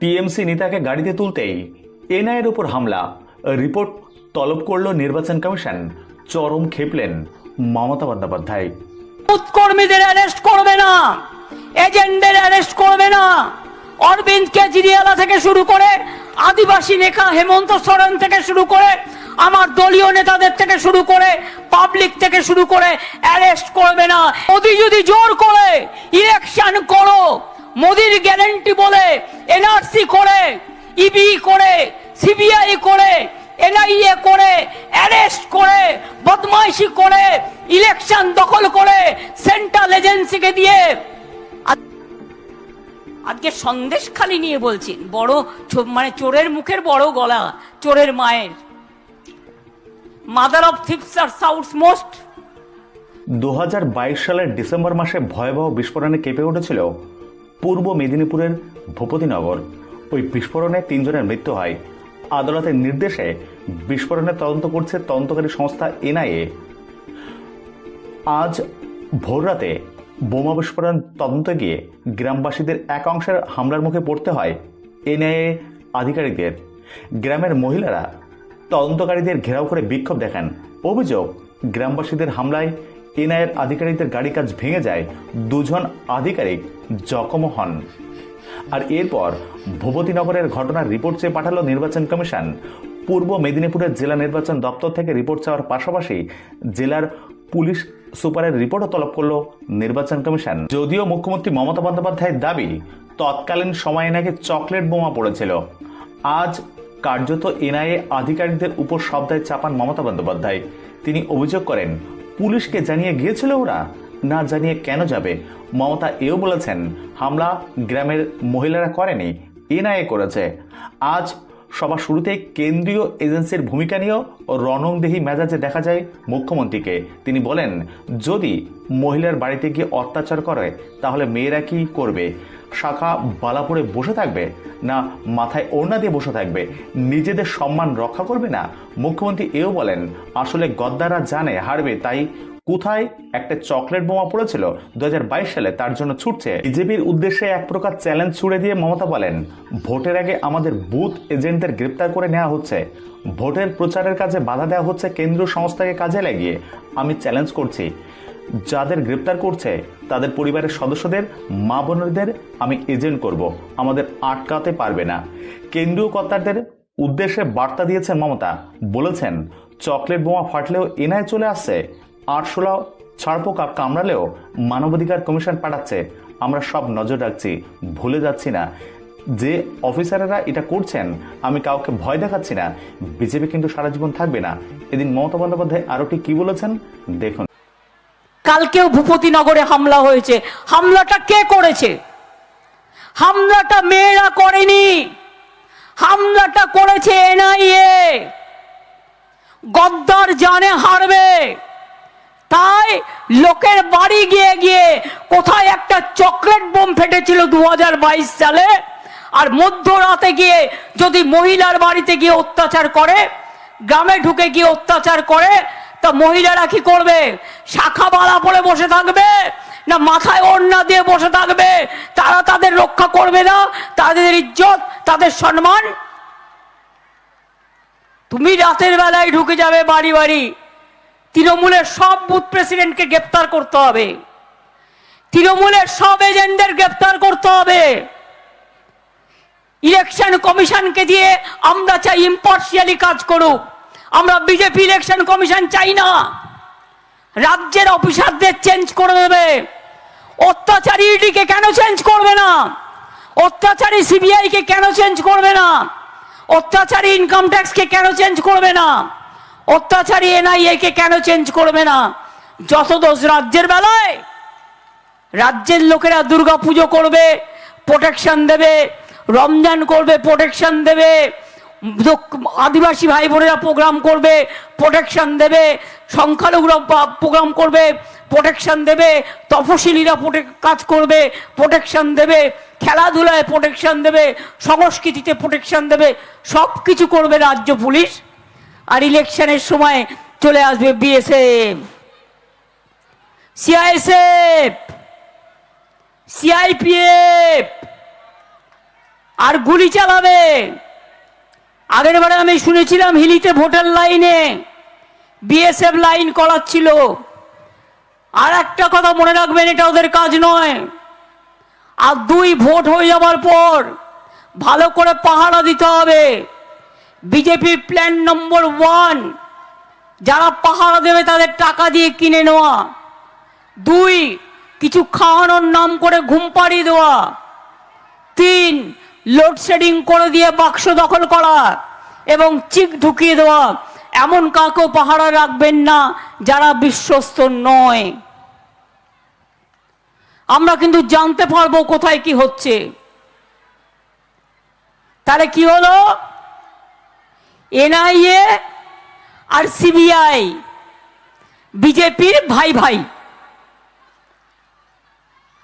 TMC নেতাকে গাড়িতে তুলতেই এনআইয়ের উপর হামলা। রিপোর্ট তলব করল নির্বাচন কমিশন। চরম খেপলেন মমতা বন্দ্যোপাধ্যায়। কর্মীদের অ্যারেস্ট করবে না। এজেন্টদের অ্যারেস্ট করবে না। অরবিন্দ কেজরিওয়ালা থেকে শুরু করে আদিবাসী নেতা হেমন্ত সোরেন থেকে শুরু করে আমার দলীয় নেতাদের থেকে শুরু করে পাবলিক থেকে শুরু করে অ্যারেস্ট করবে না। মোদি যদি জোর করে ইলেকশন করো মোদির গ্যারেন্টি বলে, এনআরসি করে ইবি করে সিবিআই করে এনআইএ করে, অ্যারেস্ট করে, বদমাইশি করে, ইলেকশন দখল করে সেন্ট্রাল এজেন্সিকে দিয়ে। আজকে সন্দেশ খালি নিয়ে বলছি, বড় মানে চোরের মুখের বড় গলা, চোরের মায়ের। মাদার অফ থিপস আর সাউথ মোস্ট দু হাজার বাইশ সালের ডিসেম্বর মাসে ভয়াবহ বিস্ফোরণে কেঁপে উঠেছিল পূর্ব মেদিনীপুরের ভূপতিনগর। ওই বিস্ফোরণে তিনজনের মৃত্যু হয়। আদালতের নির্দেশে বিস্ফোরণের তদন্ত করছে তদন্তকারী সংস্থা এনআইএ। আজ ভোররাতে বোমা বিস্ফোরণ তদন্তে গিয়ে গ্রামবাসীদের এক অংশের হামলার মুখে পড়তে হয় এনআইএ আধিকারিকদের। গ্রামের মহিলারা তদন্তকারীদের ঘেরাও করে বিক্ষোভ দেখান। অভিযোগ, গ্রামবাসীদের হামলায় এনআইএর আধিকারিকদের গাড়ি কাজ ভেঙে যায়, দুজন আধিকারিক জখমও হন। আর এরপর ভূপতিনগরের ঘটনার রিপোর্ট চেয়ে পাঠালো নির্বাচন কমিশন। পূর্ব মেদিনীপুরের জেলা নির্বাচন দপ্তর থেকে রিপোর্ট চাওয়ার পাশাপাশি জেলার পুলিশ সুপারের রিপোর্টও তলব করল নির্বাচন কমিশন। যদিও মুখ্যমন্ত্রী মমতা বন্দ্যোপাধ্যায়ের দাবি, তৎকালীন সময়ে নাকি চকলেট বোমা পড়েছিল। আজ কার্যত এনআইএ আধিকারিকদের উপর শব্দায় চাপান মমতা বন্দ্যোপাধ্যায়। তিনি অভিযোগ করেন পুলিশকে জানিয়ে গিয়েছিল ওরা? না জানিয়ে কেন যাবে? মমতা এও বলেছেন, হামলা গ্রামের মহিলারা করেনি, এনআইএ করেছে। আজ সবার শুরুতেই কেন্দ্রীয় এজেন্সির ভূমিকা নিয়েও রণংদেহী মেজাজে দেখা যায় মুখ্যমন্ত্রীকে। তিনি বলেন, যদি মহিলার বাড়িতে গিয়ে অত্যাচার করে, তাহলে মেয়েরা কি করবে? শাখা বালাপুরে বসে থাকবে না মাথায় ওড়না দিয়ে বসে থাকবে? নিজেদের সম্মান রক্ষা করবে না? মুখ্যমন্ত্রী এও বলেন, আসলে গদ্দাররা জানে হারবে, তাই কোথায় একটা চকলেট বোমা পড়েছিল দুই হাজার বাইশ সালে, তার জন্য ছুটছে। বিজেপির উদ্দেশ্যে এক প্রকার চ্যালেঞ্জ ছুড়ে দিয়ে মমতা বলেন, ভোটের আগে আমাদের বুথ এজেন্টদের গ্রেপ্তার করে নেওয়া হচ্ছে। ভোটের প্রচারের কাজে বাধা দেওয়া হচ্ছে কেন্দ্রীয় সংস্থাকে কাজে লাগিয়ে। আমি চ্যালেঞ্জ করছি। যাদের গ্রেপ্তার করছে, তাদের পরিবারের সদস্যদের, মা বোনদের আমি এজেন্ট করব। আমাদের আটকাতে পারবে না। কেন্দ্রীয় কর্তাদের উদ্দেশ্যে বার্তা দিয়েছেন মমতা। বলেছেন, চকলেট বোমা ফাটলেও এনআই চলে আসছে। আরশোলা ছাড়পোকা কামড়ালেও মানবাধিকার কমিশন পাঠাচ্ছে। আমরা সব নজর রাখছি, ভুলে যাচ্ছি না। যে অফিসারেরা এটা করছেন, আমি কাউকে ভয় দেখাচ্ছি না। বিজেপি কিন্তু সারা জীবন থাকবে না। এদিন মমতা বন্দ্যোপাধ্যায় আরও ঠিক কী বলেছেন? দেখুন। কালকেও ভূপতিনগরে হামলা হয়েছে। হামলাটা কে করেছে? হামলাটা মেয়েরা করেনি। হামলাটা করেছে এনআইএ। গদ্দার জানে হারবে। তাই লোকের বাড়ি গিয়ে গিয়ে কোথায় একটা চকলেট বোম ফেটেছিল দু হাজার বাইশ সালে, আর মধ্যরাতে গিয়ে যদি মহিলার বাড়িতে গিয়ে অত্যাচার করে, গ্রামে ঢুকে গিয়ে অত্যাচার করে তা মহিলারা কি করবে? শাখা বালা পরে বসে থাকবে? না মাথায় ওড়না দিয়ে বসে থাকবে? তারা তাদের রক্ষা করবে না? তাদের ইজ্জত, তাদের সম্মান? তুমি রাতের বেলায় ঢুকে যাবে বাড়ি বাড়ি। তৃণমূলের সব বুথ প্রেসিডেন্টকে গ্রেপ্তার করতে হবে। তৃণমূলের সব এজেন্টদের গ্রেপ্তার করতে হবে। ইলেকশন কমিশনকে দিয়ে আমরা চাই ইম্পার্সিয়ালি কাজ করুক। আমরা বিজেপি ইলেকশন কমিশন চাই না। রাজ্যের অফিসারদের চেঞ্জ করে দেবে। অত্যাচারী ইডিকে কেন চেঞ্জ করবে না? অত্যাচারী সিবিআই কে কেন চেঞ্জ করবে না? অত্যাচারী ইনকাম ট্যাক্সকে কেন চেঞ্জ করবে না? অত্যাচারী এনআইএ কে কেন চেঞ্জ করবে না? যত দোষ রাজ্যের বেলায়, রাজ্যের লোকেরা দুর্গা পুজো করবে প্রোটেকশন দেবে, রমজান করবে প্রোটেকশন দেবে আদিবাসী ভাই বোনেরা প্রোগ্রাম করবে প্রোটেকশন দেবে, সংখ্যালঘুরা প্রোগ্রাম করবে প্রোটেকশন দেবে তপশিলীরা কাজ করবে প্রোটেকশন দেবে, খেলাধুলায় প্রোটেকশন দেবে, সংস্কৃতিতে প্রোটেকশন দেবে সব কিছু করবে রাজ্য পুলিশ। আর ইলেকশনের সময় চলে আসবে বিএসএফ সিআইএসএফ সিআইপিএফ আর গুলি চালাবে। আগের বারে আমি শুনেছিলাম হিলিতে ভোটার লাইনে বিএসএফ লাইন করাচ্ছিল আর একটা কথা মনে রাখবেন, এটা ওদের কাজ নয়। আর দুই ভোট হয়ে যাওয়ার পর ভালো করে পাহারা দিতে হবে। বিজেপির প্ল্যান নম্বর ওয়ান, যারা পাহারা দেবে তাদের টাকা দিয়ে কিনে নেওয়া। দুই, কিছু খাওয়ানোর নাম করে ঘুম পাড়িয়ে দেওয়া। তিন লোডশেডিং করে দিয়ে বাক্স দখল করা এবং চিক ঢুকিয়ে দেওয়া। এমন কাকেও পাহারা রাখবেন না যারা বিশ্বস্ত নয়। আমরা কিন্তু জানতে পারব কোথায় কি হচ্ছে। তাহলে কি হলো? এনআইএ আর সিবিআই, বিজেপির ভাই ভাই।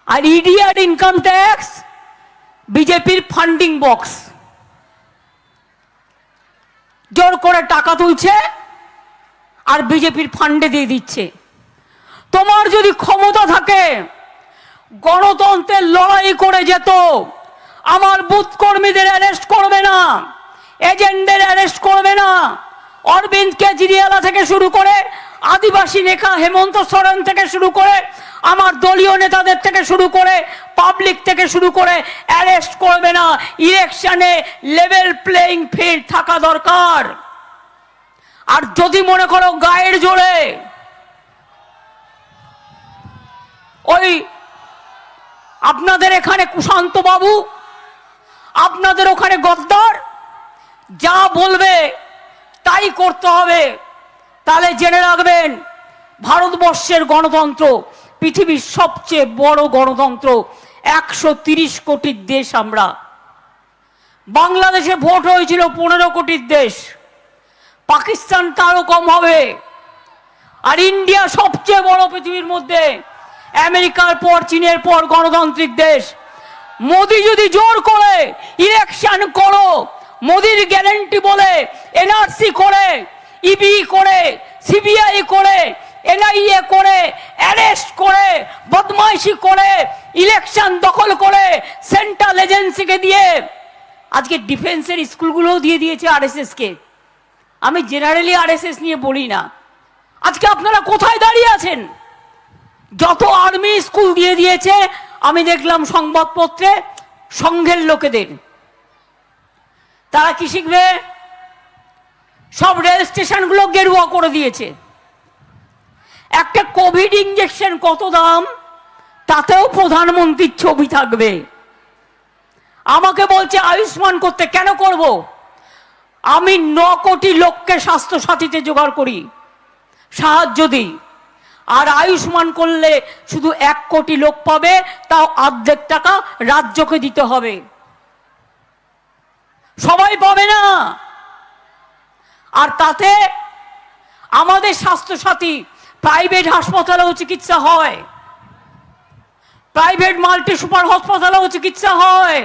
আর ইডি আর ইনকাম ট্যাক্স বিজেপির ফান্ডিং বক্স জোর করে টাকা তুলছে আর বিজেপির ফান্ডে দিয়ে দিচ্ছে। তোমার যদি ক্ষমতা থাকে, গণতন্ত্রের লড়াই করে যেত, আমার বুথ কর্মীদের অ্যারেস্ট করবে না, এজেন্টদের অ্যারেস্ট করবে না। অরবিন্দ কেজরিওয়ালা থেকে শুরু করে আদিবাসী নেতা হেমন্ত সোরেন থেকে শুরু করে আমার দলীয় নেতাদের থেকে শুরু করে পাবলিক থেকে শুরু করে অ্যারেস্ট করবে না ইলেকশনে লেভেল প্লেইং ফিল্ড থাকা দরকার। আর যদি মনে করো গায়ের জোরে ওই আপনাদের এখানে কুশান্ত বাবু, আপনাদের ওখানে গদ্দার, যা বলবে তাই করতে হবে। তাহলে জেনে রাখবেন, ভারতবর্ষের গণতন্ত্র পৃথিবীর সবচেয়ে বড় গণতন্ত্র, একশো তিরিশ কোটির দেশ আমরা। বাংলাদেশে ভোট হয়েছিল পনেরো কোটির দেশ। পাকিস্তান তারও কম হবে। আর ইন্ডিয়া সবচেয়ে বড় পৃথিবীর মধ্যে। আমেরিকার পর, চীনের পর গণতান্ত্রিক দেশ। মোদি যদি জোর করে ইলেকশন করো, মোদির গ্যারেন্টি বলে এনআরসি করে ইবি করে, সিবিআই করে এনআইএ করে, অ্যারেস্ট করে, বদমাইশি করে, ইলেকশন দখল করে সেন্ট্রাল এজেন্সিকে দিয়ে আজকে ডিফেন্সের স্কুলগুলোও দিয়ে দিয়েছে আরএসএসকে। আমি জেনারেলি আরএসএস নিয়ে বলি না। আজকে আপনারা কোথায় দাঁড়িয়ে আছেন? যত আর্মি স্কুল দিয়ে দিয়েছে, আমি দেখলাম সংবাদপত্রে সংঘের লোকেদের। তারা কি শিখবে? সব রেল স্টেশনগুলো গেরুয়া করে দিয়েছে। একটা কোভিড ইঞ্জেকশন কত দাম? তাতেও প্রধানমন্ত্রীর ছবি থাকবে। আমাকে বলছে, আয়ুষ্মান করতে কেন করব? আমি ন কোটি লোককে স্বাস্থ্য সাথীতে জোগাড় করি, সাহায্য দিই। আর আয়ুষ্মান করলে শুধু এক কোটি লোক পাবে, তাও অর্ধেক টাকা রাজ্যকে দিতে হবে। সবাই পাবে না। আর তাতে আমাদের স্বাস্থ্যসাথী প্রাইভেট হাসপাতালেও চিকিৎসা হয়। প্রাইভেট মাল্টি সুপার হাসপাতালেও চিকিৎসা হয়।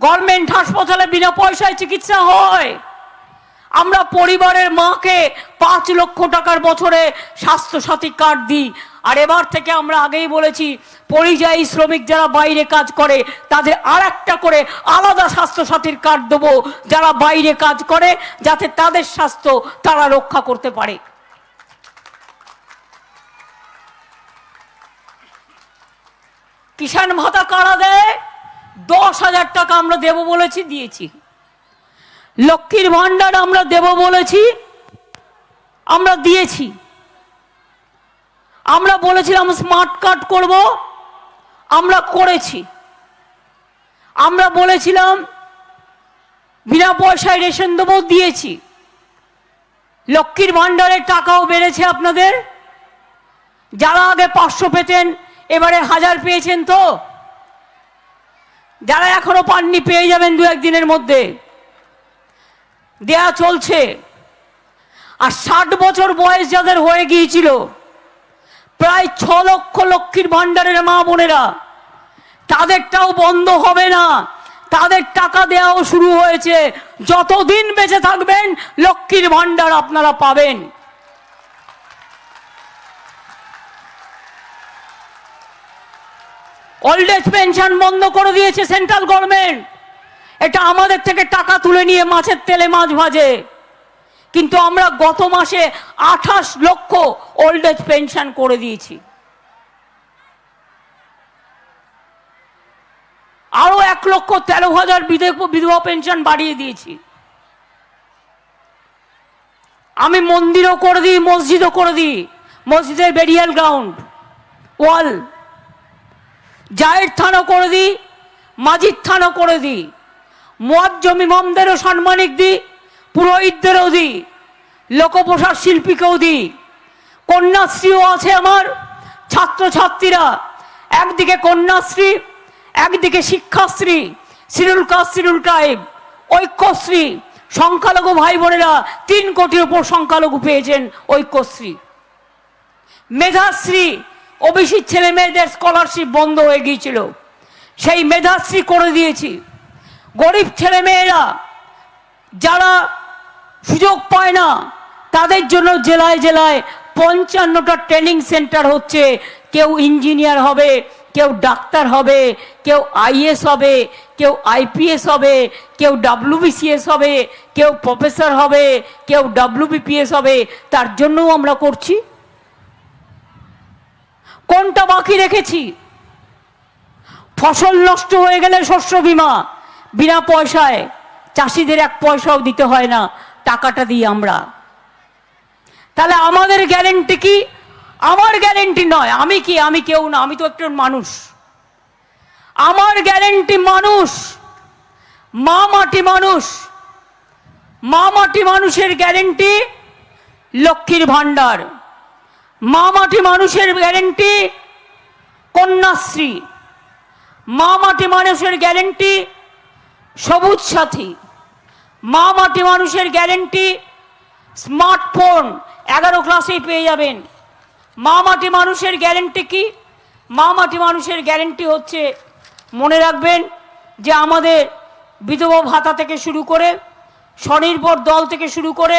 গভর্নমেন্ট হাসপাতালে বিনা পয়সায় চিকিৎসা হয়। আমরা পরিবারের মাকে পাঁচ লক্ষ টাকার বছরে স্বাস্থ্যসাথী কার্ড দিই। আর এবার থেকে আমরা আগেই বলেছি, পরিযায়ী শ্রমিক যারা বাইরে কাজ করে, তাদের আর একটা করে আলাদা স্বাস্থ্যসাথীর কার্ড দেবো। যারা বাইরে কাজ করে, যাতে তাদের স্বাস্থ্য তারা রক্ষা করতে পারে। কিষাণ ভাতা কারা দেয়? দশ হাজার টাকা আমরা দেব বলেছি, দিয়েছি। লক্ষ্মীর ভাণ্ডার আমরা দেব বলেছি, আমরা দিয়েছি। আমরা বলেছিলাম স্মার্ট কার্ড করব, আমরা করেছি। আমরা বলেছিলাম বিনা পয়সায় রেশন দেবো, দিয়েছি। লক্ষ্মীর ভাণ্ডারের টাকাও বেড়েছে আপনাদের। যারা আগে পাঁচশো পেতেন এবারে হাজার পেয়েছেন তো? যারা এখনও পাননি পেয়ে যাবেন দু একদিনের মধ্যে। দেয়া চলছে। আর ষাট বছর বয়স যাদের হয়ে গিয়েছিল, প্রায় ছ লক্ষ লক্ষ্মীর ভাণ্ডারের মা বোনেরা, তাদেরটাও বন্ধ হবে না। তাদের টাকা দেওয়াও শুরু হয়েছে। যতদিন বেঁচে থাকবেন, লক্ষ্মীর ভাণ্ডার আপনারা পাবেন। ওল্ড এজ পেনশন বন্ধ করে দিয়েছে সেন্ট্রাল গভর্নমেন্ট এটা আমাদের থেকে টাকা তুলে নিয়ে মাছের তেলে মাছ ভাজে। কিন্তু আমরা গত মাসে আঠাশ লক্ষ ওল্ড এজ পেনশন করে দিয়েছি। আরও এক লক্ষ তেরো হাজার বিধে- বিধবা পেনশন বাড়িয়ে দিয়েছি। আমি মন্দিরও করে দিই, মসজিদও করে দিই। মসজিদের বেরিয়াল গ্রাউন্ড ওয়াল জায়ের থানও করে দিই মাজিদ থানও করে দিই মোয়াজ্জম ইমামদেরও সম্মানিক দিই পুরোহিতদেরও দিই লোকপ্রসাদ শিল্পীকেও দিই কন্যাশ্রীও আছে আমার, ছাত্রছাত্রীরা, একদিকে কন্যাশ্রী, একদিকে শিক্ষাশ্রী সিরুল কাজ টাইপ ঐক্যশ্রী, সংখ্যালঘু ভাই বোনেরা তিন কোটির উপর সংখ্যালঘু পেয়েছেন ঐক্যশ্রী। মেধাশ্রী ওবিসি ছেলে মেয়েদের স্কলারশিপ বন্ধ হয়ে গিয়েছিল। সেই মেধাশ্রী করে দিয়েছি। গরিব ছেলে মেয়েরা যারা সুযোগ পায় না, তাদের জন্য জেলায় জেলায় পঞ্চান্নটা ট্রেনিং সেন্টার হচ্ছে। কেউ ইঞ্জিনিয়ার হবে, কেউ ডাক্তার হবে, কেউ আইএস হবে, কেউ আইপিএস হবে, কেউ ডাব্লিউবিসিএস হবে, কেউ প্রফেসর হবে, কেউ ডাব্লিউবিপিএস হবে, তার জন্যও আমরা করছি। কোনটা বাকি রেখেছি? ফসল নষ্ট হয়ে গেলে শস্য বীমা, বিনা পয়সায় চাষিদের এক পয়সাও দিতে হয় না, টাকাটা দিই আমরা। তাহলে আমাদের গ্যারেন্টি কি? আমার গ্যারেন্টি নয়, আমি কি? আমি কেউ না, আমি তো একজন মানুষ। আমার গ্যারেন্টি মানুষ, মা মাটি মানুষ। মা মাটি মানুষের গ্যারেন্টি লক্ষ্মীর ভাণ্ডার। মা মাটি মানুষের গ্যারেন্টি, কন্যাশ্রী। মা মাটি মানুষের গ্যারেন্টি, সবুজ সাথী। মা মাটি মানুষের গ্যারেন্টি, স্মার্টফোন, এগারো ক্লাসেই পেয়ে যাবেন। মা মাটি মানুষের গ্যারেন্টি কি? মা মাটি মানুষের গ্যারেন্টি হচ্ছে, মনে রাখবেন যে আমাদের বিধবা ভাতা থেকে শুরু করে, স্বনির্ভর দল থেকে শুরু করে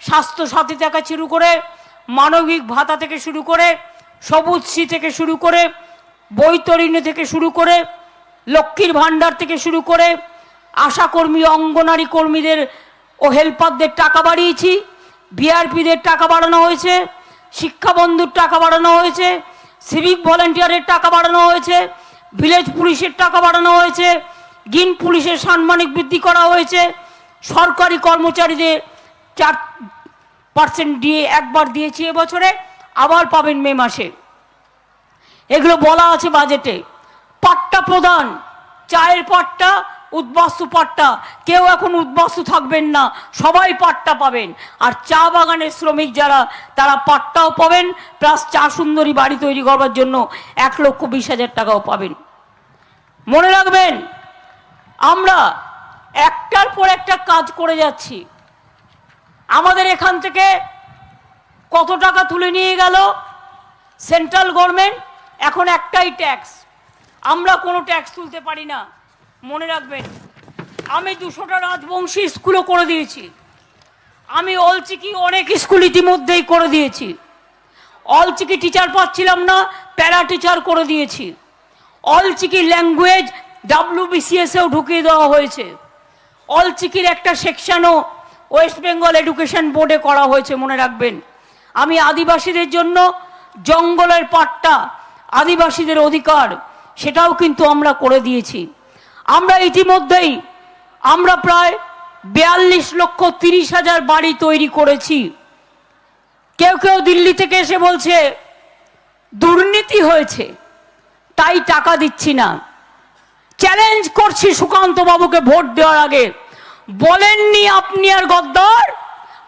স্বাস্থ্য সাথী থেকে শুরু করে মানবিক ভাতা থেকে শুরু করে সবুজশ্রী থেকে শুরু করে, বৈতরণী থেকে শুরু করে, লক্ষ্মীর ভাণ্ডার থেকে শুরু করে, আশাকর্মী, অঙ্গনারী কর্মীদের ও হেল্পারদের টাকা বাড়িয়েছি, বিআরপিদের টাকা বাড়ানো হয়েছে, শিক্ষাবন্ধুর টাকা বাড়ানো হয়েছে, সিভিক ভলেন্টিয়ারের টাকা বাড়ানো হয়েছে, ভিলেজ পুলিশের টাকা বাড়ানো হয়েছে গ্রিন পুলিশের সাম্মানিক বৃদ্ধি করা হয়েছে, সরকারি কর্মচারীদের চার পার্সেন্ট দিয়ে একবার দিয়েছি এবছরে, আবার পাবেন মে মাসে। এগুলো বলা আছে বাজেটে। পাট্টা প্রদান চায়ের পাট্টা, উদ্বাস্তু পাট্টা। কেউ এখন উদ্বাস্তু থাকবেন না, সবাই পাট্টা পাবেন। আর চা বাগানের শ্রমিক যারা, তারা পাট্টাও পাবেন, প্লাস চা সুন্দরী বাড়ি তৈরি করবার জন্য এক লক্ষ বিশ হাজার টাকাও পাবেন। মনে রাখবেন, আমরা একটার পর একটা কাজ করে যাচ্ছি। আমাদের এখান থেকে কত টাকা তুলে নিয়ে গেল? সেন্ট্রাল গভর্নমেন্ট এখন একটাই ট্যাক্স আমরা কোনো ট্যাক্স তুলতে পারি না। মনে রাখবেন, আমি দুশোটা রাজবংশী স্কুলও করে দিয়েছি। আমি অলচিকি অনেক স্কুল ইতিমধ্যেই করে দিয়েছি। অলচিকি টিচার পাচ্ছিলাম না প্যারা টিচার করে দিয়েছি। অলচিকি ল্যাঙ্গুয়েজ ডাব্লিউবিসিএসেও ঢুকিয়ে দেওয়া হয়েছে। অলচিকির একটা সেকশনও ওয়েস্ট বেঙ্গল এডুকেশন বোর্ডে করা হয়েছে, মনে রাখবেন। আমি আদিবাসীদের জন্য জঙ্গলের পাট্টা আদিবাসীদের অধিকার, সেটাও কিন্তু আমরা করে দিয়েছি। আমরা ইতিমধ্যেই, আমরা প্রায় বিয়াল্লিশ লক্ষ তিরিশ হাজার বাড়ি তৈরি করেছি। কেউ কেউ দিল্লি থেকে এসে বলছে, দুর্নীতি হয়েছে, তাই টাকা দিচ্ছি না। চ্যালেঞ্জ করছি সুকান্ত বাবুকে ভোট দেওয়ার আগে। বলেননি আপনি আর গদ্দার?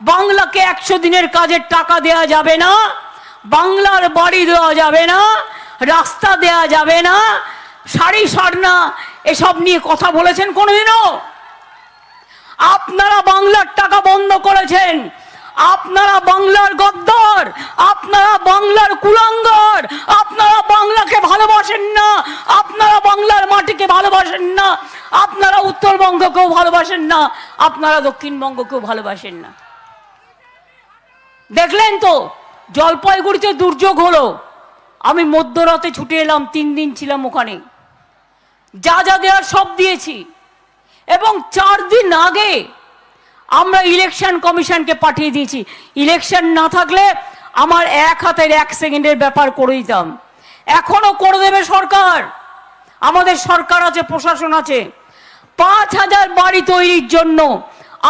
বাংলাকে একশো দিনের কাজের টাকা দেয়া যাবে না, বাংলার বাড়ি দেওয়া যাবে না, রাস্তা দেয়া যাবে না, শাড়ি সারনা, এসব নিয়ে কথা বলেছেন কোনোদিনও? আপনারা বাংলার টাকা বন্ধ করেছেন, আপনারা বাংলার গদ্দার, আপনারা বাংলার কুলাঙ্গার, আপনারা বাংলাকে ভালোবাসেন না, আপনারা বাংলার মাটিকে ভালোবাসেন না আপনারা উত্তরবঙ্গকেও ভালোবাসেন না, আপনারা দক্ষিণবঙ্গকেও ভালোবাসেন না। দেখলেন তো, জলপাইগুড়িতে দুর্যোগ হলো। আমি মধ্যরাতে ছুটে এলাম, তিন দিন ছিলাম ওখানে। যা যা দেওয়ার সব দিয়েছি। এবং চার দিন আগে আমরা ইলেকশন কমিশনকে পাঠিয়ে দিয়েছি। ইলেকশন না থাকলে আমার এক হাতের এক সেকেন্ডের ব্যাপার করে দিতাম। এখনও করে দেবে সরকার। আমাদের সরকার আছে, প্রশাসন আছে। পাঁচ হাজার বাড়ি তৈরির জন্য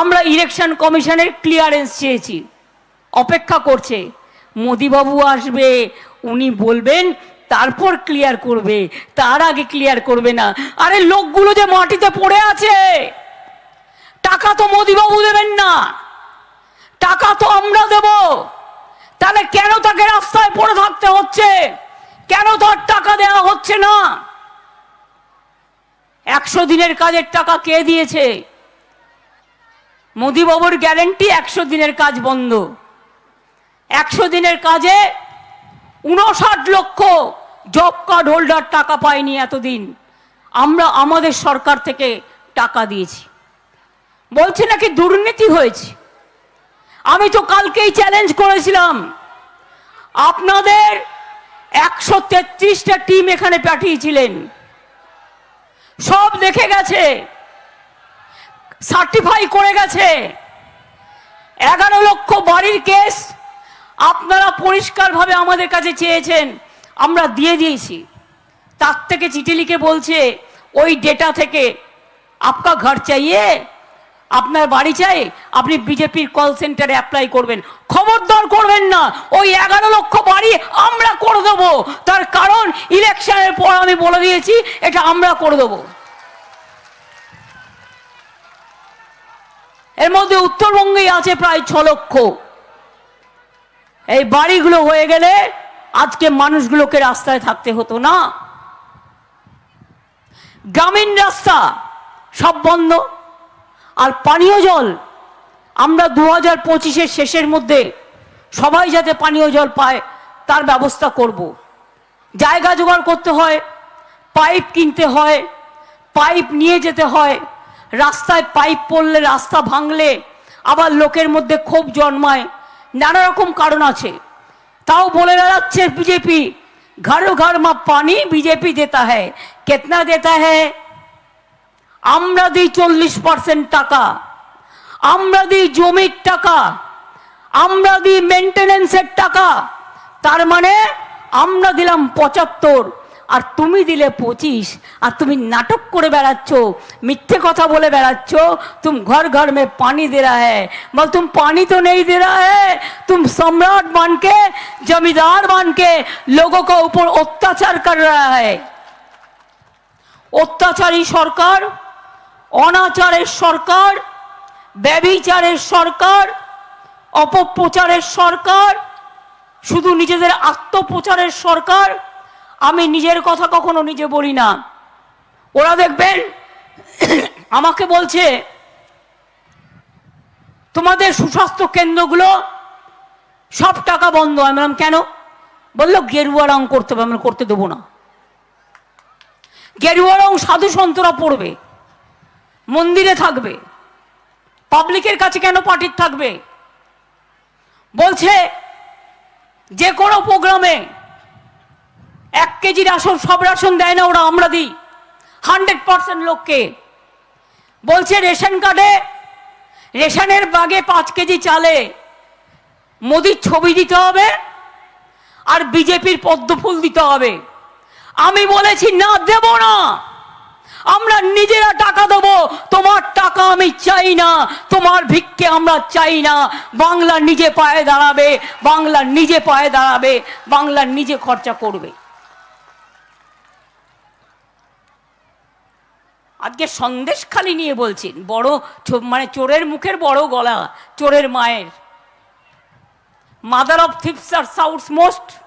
আমরা ইলেকশন কমিশনের ক্লিয়ারেন্স চেয়েছি। অপেক্ষা করছে। মোদিবাবু আসবে, উনি বলবেন, তারপর ক্লিয়ার করবে, তার আগে ক্লিয়ার করবে না। আরে লোকগুলো যে মাটিতে পড়ে আছে, টাকা তো মোদিবাবু দেবেন না। টাকা তো আমরা দেব। তাহলে কেন তাকে রাস্তায় পড়ে থাকতে হচ্ছে? কেন তার টাকা দেওয়া হচ্ছে না? একশো দিনের কাজের টাকা কে দিয়েছে? মোদিবাবুর গ্যারেন্টি একশো দিনের কাজ বন্ধ। একশো দিনের কাজে উনষাট লক্ষ জব কার্ড হোল্ডার টাকা পায়নি এতদিন। আমরা আমাদের সরকার থেকে টাকা দিয়েছি। বলছে নাকি দুর্নীতি হয়েছে? আমি তো কালকেই চ্যালেঞ্জ করেছিলাম। আপনাদের একশো তেত্রিশটা টিম এখানে পাঠিয়েছিলেন। সব দেখে গেছে। সার্টিফাই করে গেছে। এগারো লক্ষ বাড়ির কেস আপনারা পরিষ্কারভাবে আমাদের কাছে চেয়েছেন, আমরা দিয়ে দিয়েছি। তার থেকে চিঠি লিখে বলছে, ওই ডেটা থেকে আপকা ঘর চাইয়ে আপনার বাড়ি চাই, আপনি বিজেপির কল সেন্টারে অ্যাপ্লাই করবেন। খবরদার করবেন না। ওই এগারো লক্ষ বাড়ি আমরা করে দেবো। তার কারণ ইলেকশনের পর আমি বলে দিয়েছি, এটা আমরা করে দেবো। এর মধ্যে উত্তরবঙ্গেই আছে প্রায় ছ লক্ষ। এই বাড়িগুলো হয়ে গেলে আজকে মানুষগুলোকে রাস্তায় থাকতে হতো না। গ্রামীণ রাস্তা সব বন্ধ। আর পানীয় জল, আমরা দু হাজার পঁচিশের শেষের মধ্যে সবাই যাতে পানীয় জল পায়, তার ব্যবস্থা করব। জায়গা জোগাড় করতে হয়, পাইপ কিনতে হয়, পাইপ নিয়ে যেতে হয়, রাস্তায় পাইপ পড়লে, রাস্তা ভাঙলে, আবার লোকের মধ্যে ক্ষোভ জন্মায়, নানা রকম কারণ আছে তাও বলে বেড়াচ্ছে বিজেপি ঘর ঘর মা পানি বিজেপি দেতা হ্যায়, কেতনা দেতা হ্যায় আমরা দিই চল্লিশ পার্সেন্ট টাকা। আমরা দিই জমির টাকা। আমরা দিই মেনটেনেন্সের টাকা। তার মানে আমরা দিলাম পঁচাত্তর, আর তুমি দিলে পঁচিশ, আর তুমি নাটক করে বেড়াচ্ছ, মিথ্যে কথা বলে বেড়াচ্ছ, তুম ঘর ঘর মে পানি দে রা হ্যাঁ বল, তুম পানি তো নেই দে রা তুম সম্রাট বানকে, জমিদার বানকে লোক উপর অত্যাচার কর রা হ্যাঁ অত্যাচারী সরকার অনাচারের সরকার, ব্যবিচারের সরকার, অপপ্রচারের সরকার, শুধু নিজেদের আত্মপ্রচারের সরকার, আমি নিজের কথা কখনো নিজে বলি না। ওরা দেখবেন, আমাকে বলছে, তোমাদের সুস্বাস্থ্য কেন্দ্রগুলো সব টাকা বন্ধ। আমি বললাম, কেন? বলল, গেরুয়া রং করতে হবে। আমরা করতে দেবো না। গেরুয়া রং সাধু সন্তরা পড়বে। মন্দিরে থাকবে। পাবলিকের কাছে কেন পার্টির থাকবে? বলছে, যে কোনো প্রোগ্রামে এক কেজি রাশন সব রাশন দেয় না ওরা, আমরা দিই। হান্ড্রেড পার্সেন্ট লোককে। বলছে, রেশন কার্ডে রেশনের বাগে পাঁচ কেজি চালে মোদির ছবি দিতে হবে আর বিজেপির পদ্মফুল দিতে হবে। আমি বলেছি, না, দেব না। আমরা নিজেরা টাকা দেবো। তোমার টাকা আমি চাই না। তোমার ভিক্ষে আমরা চাই না। বাংলা নিজে পায়ে দাঁড়াবে। বাংলা নিজে পায়ে দাঁড়াবে। বাংলা নিজে খরচা করবে। আজকে সন্দেশ খালি নিয়ে বলছেন, বড় মানে চোরের মুখের বড় গলা, চোরের মায়ের। মাদার অফ থিপস আর সাউথ মোস্ট